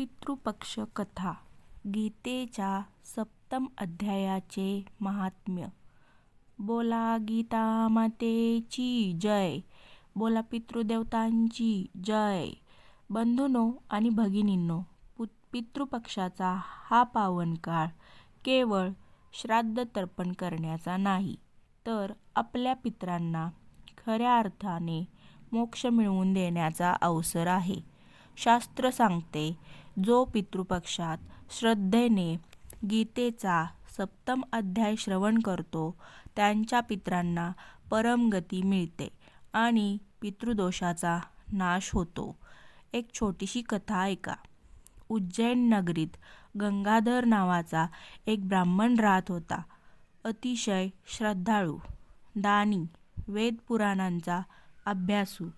पितृपक्ष कथा गीतेच्या सप्तम अध्यायाचे महात्म्य. बोला गीता मातेची जय. बोला पितृदेवतांची जय. बंधुनो आणि भगिनींनो पु पितृपक्षाचा हा पावन काळ केवळ श्राद्ध तर्पण करण्याचा नाही तर आपल्या पितरांना खऱ्या अर्थाने मोक्ष मिळवून देण्याचा अवसर आहे. शास्त्र सांगते जो पितृपक्षात श्रद्धेने गीतेचा सप्तम अध्याय श्रवण करतो त्यांच्या पित्रांना परमगती मिळते आणि पितृदोषाचा नाश होतो. एक छोटीशी कथा ऐका. उज्जैन नगरीत गंगाधर नावाचा एक ब्राह्मण राहत होता. अतिशय श्रद्धाळू दानी वेदपुराणांचा अभ्यासू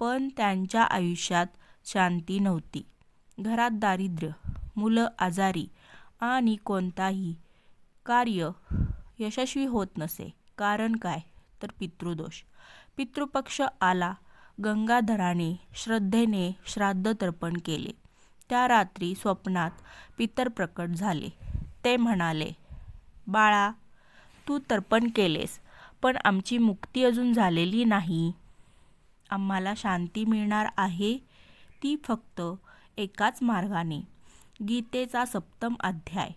पण त्यांच्या आयुष्यात शांती नव्हती. घरात दारिद्र्य मुलं आजारी आणि कोणताही कार्य यशस्वी होत नसे. कारण काय? तर पितृदोष. पितृपक्ष आला गंगाधराने श्रद्धेने श्राद्ध तर्पण केले. त्या रात्री स्वप्नात पितर प्रकट झाले. ते म्हणाले बाळा तू तर्पण केलेस पण आमची मुक्ती अजून झालेली नाही. आम्हाला शांती मिळणार आहे. ती फक्त एकाच मार्गाने. गीतेचा सप्तम अध्याय.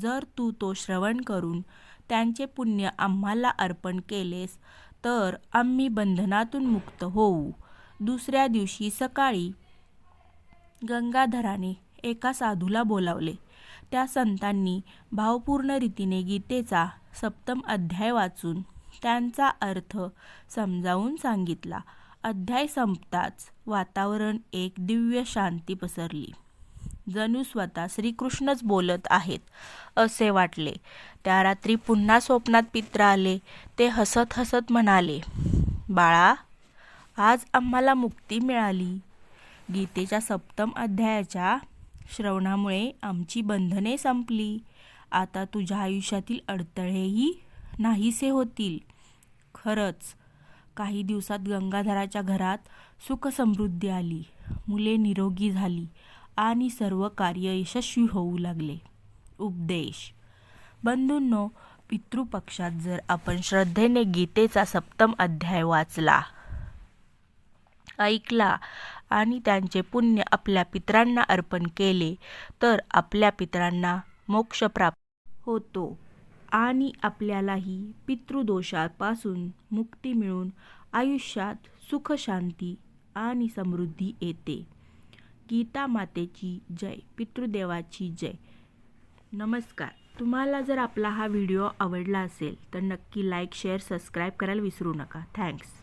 जर तू तो श्रवण करून त्यांचे पुण्य आम्हाला अर्पण केलेस तर आम्ही बंधनातून मुक्त होऊ. दुसऱ्या दिवशी सकाळी गंगाधराने एका साधूला बोलावले. त्या संतांनी भावपूर्ण रीतीने गीतेचा सप्तम अध्याय वाचून त्यांचा अर्थ समजावून सांगितला. अध्याय संपताच वातावरण एक दिव्य शांती पसरली. जणू स्वतः श्रीकृष्णच बोलत आहेत असे वाटले. त्या रात्री पुन्हा स्वप्नात पित्र आले ते हसत हसत म्हणाले बाळा आज आम्हाला मुक्ती मिळाली. गीतेच्या सप्तम अध्यायाच्या श्रवणामुळे आमची बंधने संपली. आता तुझ्या आयुष्यातील अडथळेही नाहीसे होतील. खरंच काही दिवसात गंगाधराच्या घरात सुखसमृद्धी आली. मुले निरोगी झाली आणि सर्व कार्य यशस्वी होऊ लागले. उपदेश. बंधूंनो पितृपक्षात जर आपण श्रद्धेने गीतेचा सप्तम अध्याय वाचला ऐकला आणि त्यांचे पुण्य आपल्या पितरांना अर्पण केले तर आपल्या पितरांना मोक्ष प्राप्त होतो. आणि आपल्यालाही पितृदोषापासून मुक्ती मिळून आयुष्यात सुख शांती आणि समृद्धी येते. गीता मातेची जय पितृदेवाची जय. नमस्कार. तुम्हाला जर आपला हा व्हिडिओ आवडला असेल तर नक्की लाईक शेअर सबस्क्राईब करायला विसरू नका. थँक्स.